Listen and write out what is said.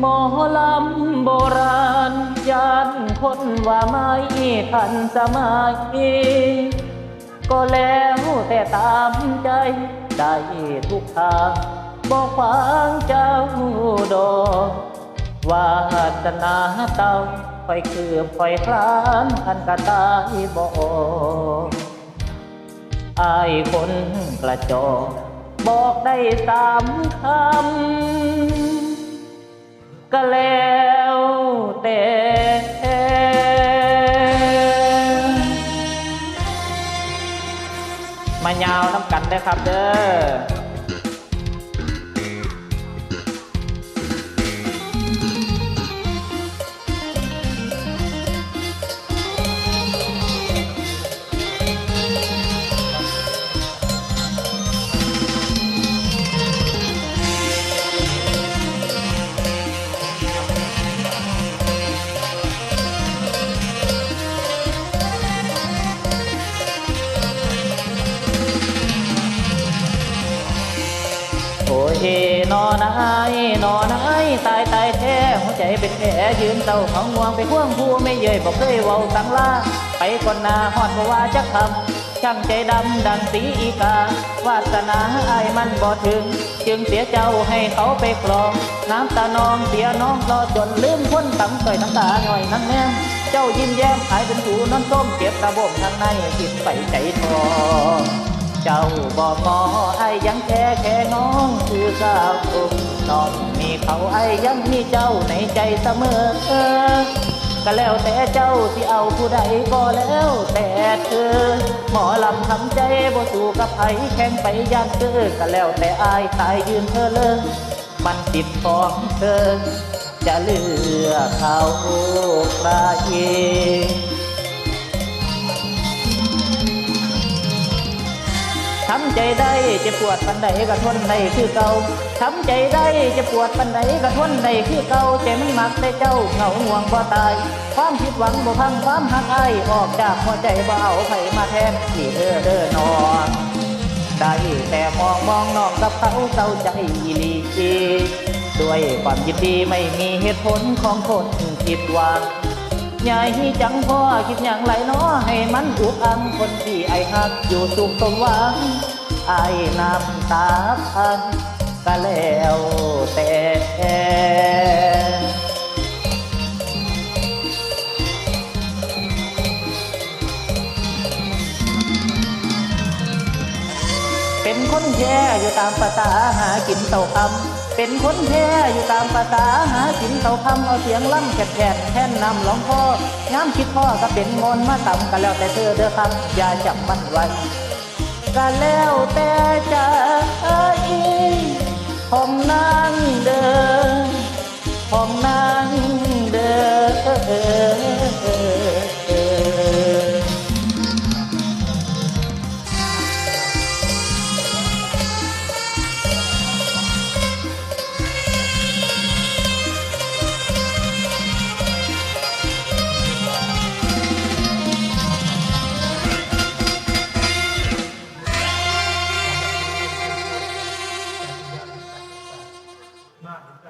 หมอลำโบราณยานคนว่าไม่ทันสมัยก็แล้วแต่ตามใจได้ทุกทางบอกขวางเจ้าดอกวาสนาเต้าคอยคืบคอยคลานอันกระตายบอกอายคนกระจอกบอกได้สามคำ ยาวน้ำกันได้ครับเด้อ โอ้ยนอนไอ้นอนไอ้ตายตายแท้หัวใจเป็นแผลยืนเศร้าเขาง่วงไปห่วงผู้ไม่เย่ยบอกเคยเว้าตังลาไปก่อนหน้าฮอดบ่ว่าจักคำช่างใจดำดังสีอีกาวาสนาไอ้มันบ่ถึง จึงเสียเจ้าให้เขาไปคลอง น้ำตานองเสียน้องรอจนลืมคนตำต่อยน้ำตาหน่อยนั่งแน่เจ้ายิ้มแย้มหายเป็นหูนอนส้มเก็บระบบทางในคิดไปใจทอเจ้าบอกอไอ้ยังแค่แค่น้อง คือสาวตุ่มนอนมีเขาไอ้ยังมีเจ้าในใจเสมอก็แล้วแต่เจ้าที่เอาผู้ใดก็แล้วแต่เธอ หมอลำทำใจบ่สู้กับไผแข่งไปยานเธอก็แล้วแต่อายตายยืนเธอเลยมันติดของเธอ จะเลือกเขาใคร ทำใจได้จะปวดปันใดก็ทนได้คือเก่าทำใจได้จะปวดปันใดก็ทนได้คือเก่าใจมันมักแต่เจ้าเหงาห่วงบ่ตาย ความผิดหวังบ่พังความหักอายออกจากหัวใจบ่เอาไผมาแทนที่เธอเด้อนอนได้แต่มองมองนองกับเขาเศร้าใจอีหลีด้วยความยินดีไม่มีเหตุผลของคนผิดหวัง ยายจังพ่อคิดอย่างไรเนาะให้มันอุกอังคนที่ไอหักอยู่สุขสมหวังไอน้ำตาพันก็แล้วแต่เป็นคนแย่อยู่ตามภาษาหากินเต่าคำ เป็นคนแท้อยู่ตามภาษาหาสินเต่าพัมเอาเสียงล่ำแฉกแฉะแท่นนำหลองพ่องามคิดพ่อก็เป็นงอนมาต่ำกันแล้วแต่เธอเด้อครับอย่าจับมันไว้ก็แล้วแต่ใจะอีของงเดิอของนางเดิอ